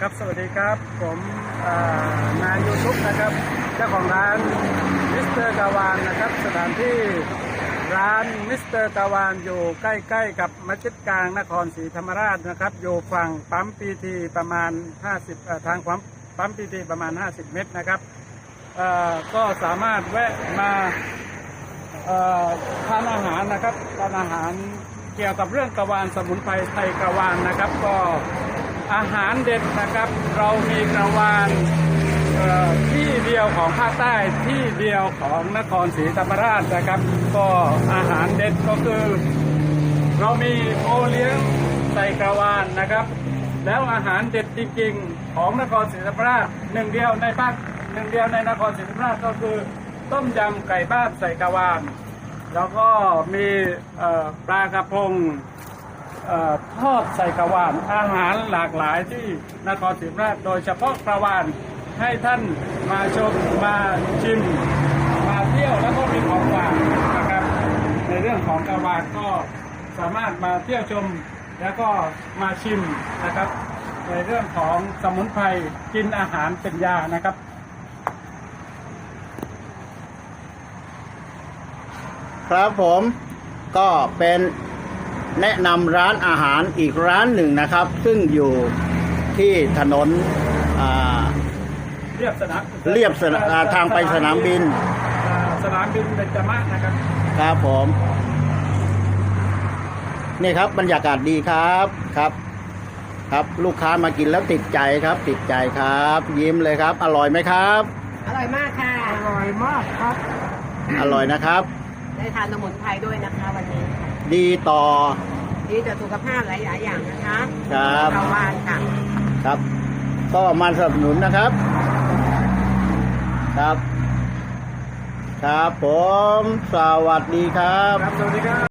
ครับสวัสดีครับ ผมนายยูทุกนะครับ เจ้าของร้านมิสเตอร์กาวานนะครับ สถานที่ร้านมิสเตอร์กาวานอยู่ใกล้ๆ กับมัสยิดกลางนครศรีธรรมราชนะครับ อยู่ฝั่งปั๊มปีทีประมาณ 50ทางปั๊มปั๊มปีทีประมาณ 50 เมตรนะครับก็สามารถแวะมาทานอาหารนะครับทานอาหารเกี่ยวกับเรื่องกาวานสมุนไพรไทยกาวานนะครับ ก็ อาหารเด็ดนะครับ เรามีกาวานที่เดียวของภาคใต้ที่เดียวของนครศรีธรรมราชนะครับ ก็อาหารเด็ดก็คือ เรามีโอเลี้ยงใส่กระวานนะครับ แล้วอาหารเด็ดจริงๆ ของนครศรีธรรมราชหนึ่งเดียวในภาคหนึ่งเดียวในนครศรีธรรมราชก็คือ ต้มยำไก่บ้านใส่กระวาน แล้วก็มีปลากระพง ทอดใส่กระวานอาหารหลากหลายที่นครศรีธรรมราชโดยเฉพาะกระวานให้ท่านมาชมมาชิมมาเที่ยวแล้วก็มีของฝากนะครับ ในเรื่องของกระวานก็สามารถมาเที่ยวชมแล้วก็มาชิมนะครับ ในเรื่องของสมุนไพรกินอาหารเป็นยานะครับครับผมก็เป็น แนะนำร้านอาหารอีกร้านหนึ่งนะครับ ซึ่งอยู่ที่ถนนอ่าเรียบสนามเรียบสนามอ่าทางไปสนามบินอ่าสนามบินเบญจมาศนะครับ ครับผมนี่ครับบรรยากาศดีครับครับ ครับลูกค้ามากินแล้วติดใจครับ ติดใจครับ ยิ้มเลยครับ อร่อยไหมครับ อร่อยมากค่ะ อร่อยมากครับ อร่อยนะครับ ได้ทานสมุนไพรด้วยนะคะวันนี้ ดีต่อ ดีต่อสุขภาพหลายๆอย่างนะคะครับกาวานค่ะครับ ก็มาสนับสนุนนะครับ ครับ ครับผม สวัสดีครับ ครับ สวัสดีครับ